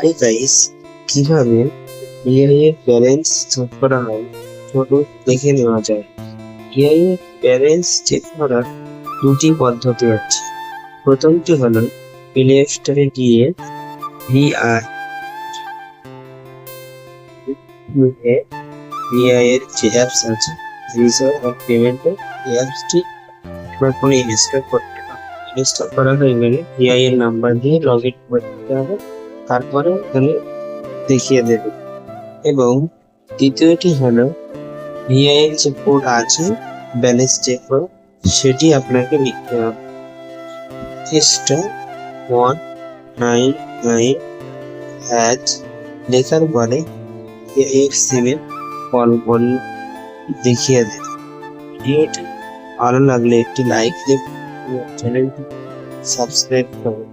High guys, কীভাবে AI এর balance check করা হয়, চলুন দেখে নেওয়া যায় এআই ব্যালেন্স চেক করার দুটি পদ্ধতি আছে। প্রথমটি হলো প্লে স্টোরে গিয়ে ভিআর ভিআই এর যে অ্যাপস আছে রিজার্ভ আর পেমেন্টের এই অ্যাপসটি আপনার ফোনে ইনস্টল করতে হবে। ইনস্টল করা হয়ে গেলে ভিআই এর নাম্বার দিয়ে লগ ইন করতে হবে। তারপরে এখানে দেখিয়ে দেবে। এবং দ্বিতীয়টি হলো ভিআই এর যে কোড আছে ব্যালেন্স চেক করো, সেটি আপনাকে লিখতে হবে। Star one nine nine hash লেখার পরে এর সিমের কল করে দেখিয়ে দেবে। ভিডিওটি ভালো লাগলে একটি লাইক দেবে চ্যানেলটি সাবস্ক্রাইব করুন